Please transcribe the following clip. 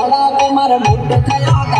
તારા કે મારા મોટ થયા